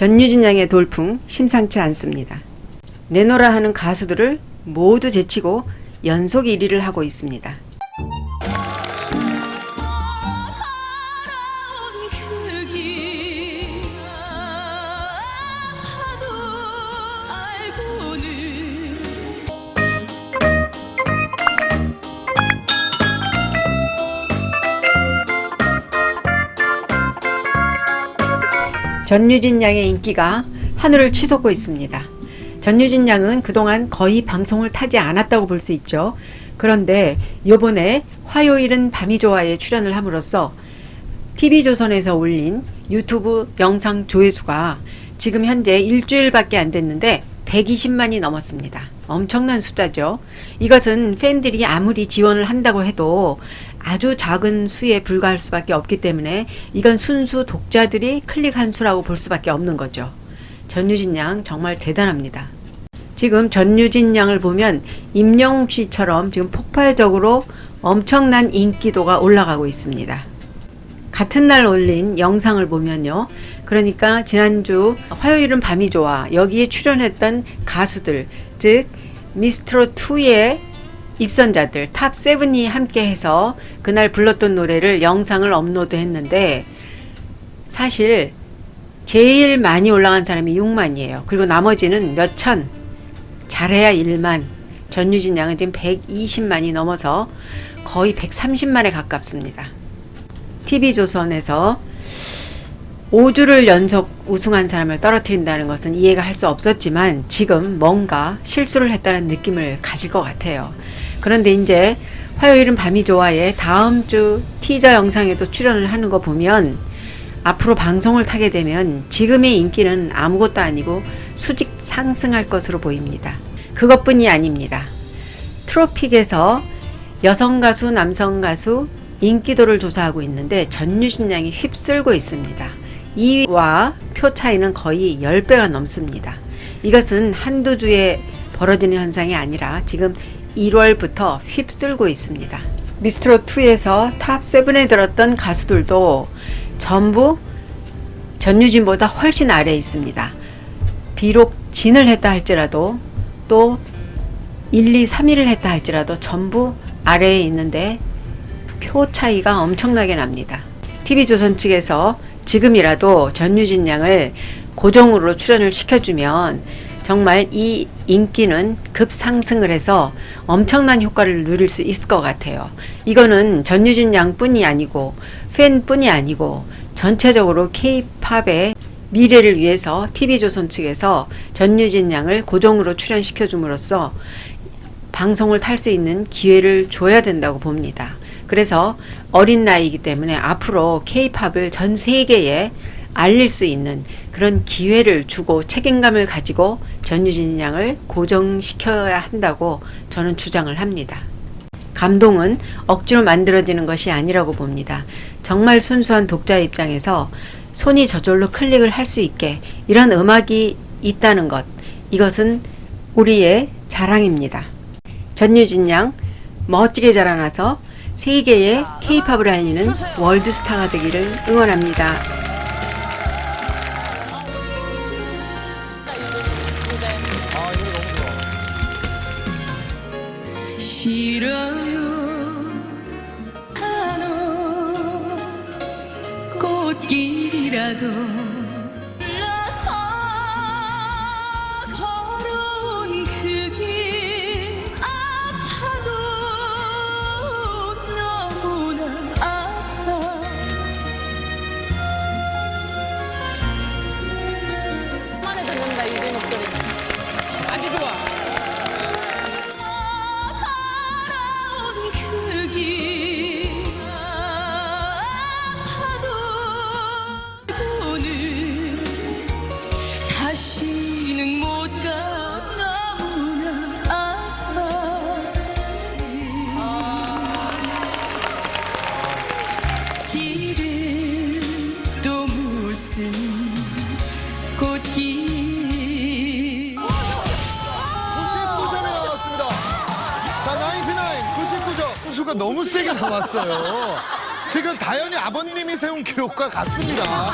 전유진 양의 돌풍 심상치 않습니다. 내노라 하는 가수들을 모두 제치고 연속 1위를 하고 있습니다. 전유진 양의 인기가 하늘을 치솟고 있습니다. 전유진 양은 그동안 거의 방송을 타지 않았다고 볼 수 있죠. 그런데 요번에 화요일은 밤이 좋아에 출연을 함으로써 TV조선에서 올린 유튜브 영상 조회수가 지금 현재 일주일밖에 안 됐는데 120만이 넘었습니다. 엄청난 숫자죠. 이것은 팬들이 아무리 지원을 한다고 해도 아주 작은 수에 불과할 수밖에 없기 때문에 이건 순수 독자들이 클릭한 수라고 볼 수밖에 없는 거죠. 전유진 양 정말 대단합니다. 지금 전유진 양을 보면 임영웅 씨처럼 지금 폭발적으로 엄청난 인기도가 올라가고 있습니다. 같은 날 올린 영상을 보면요. 그러니까 지난주 화요일은 밤이 좋아 여기에 출연했던 가수들 즉 미스트로 2의 입선자들 탑 7이 함께 해서 그날 불렀던 노래를 영상을 업로드했는데 사실 제일 많이 올라간 사람이 6만이에요. 그리고 나머지는 몇 천, 잘해야 1만. 전유진 양은 지금 120만이 넘어서 거의 130만에 가깝습니다. TV조선에서 5주를 연속 우승한 사람을 떨어뜨린다는 것은 이해가 할 수 없었지만 지금 뭔가 실수를 했다는 느낌을 가질 것 같아요. 그런데 이제 화요일은 밤이 좋아에 다음 주 티저 영상에도 출연을 하는 거 보면 앞으로 방송을 타게 되면 지금의 인기는 아무것도 아니고 수직 상승할 것으로 보입니다. 그것뿐이 아닙니다. 트로픽에서 여성 가수, 남성 가수 인기도를 조사하고 있는데 전유진 양이 휩쓸고 있습니다. 2위와 표 차이는 거의 10배가 넘습니다. 이것은 한두 주에 벌어지는 현상이 아니라 지금 1월부터 휩쓸고 있습니다. 미스트롯 2에서 탑 7에 들었던 가수들도 전부 전유진보다 훨씬 아래에 있습니다. 비록 진을 했다 할지라도 또 1, 2, 3위를 했다 할지라도 전부 아래에 있는데 표 차이가 엄청나게 납니다. TV조선 측에서 지금이라도 전유진 양을 고정으로 출연을 시켜주면 정말 이 인기는 급상승을 해서 엄청난 효과를 누릴 수 있을 것 같아요. 이거는 전유진 양뿐이 아니고 팬뿐이 아니고 전체적으로 K-팝의 미래를 위해서 TV조선 측에서 전유진 양을 고정으로 출연시켜 줌으로써 방송을 탈 수 있는 기회를 줘야 된다고 봅니다. 그래서 어린 나이이기 때문에 앞으로 K-팝을 전 세계에 알릴 수 있는 그런 기회를 주고 책임감을 가지고 전유진 양을 고정시켜야 한다고 저는 주장을 합니다. 감동은 억지로 만들어지는 것이 아니라고 봅니다. 정말 순수한 독자 입장에서 손이 저절로 클릭을 할 수 있게 이런 음악이 있다는 것, 이것은 우리의 자랑입니다. 전유진 양 멋지게 자라나서 세계의 K-팝을 알리는 월드스타가 되기를 응원합니다. 싫어요. 한올 꽃길이라도 길을 또 무슨 꽃길 99점이 나왔습니다. 자, 99점. 99점. 수가 너무 세게 나왔어요. 지금 다현이 아버님이 세운 기록과 같습니다.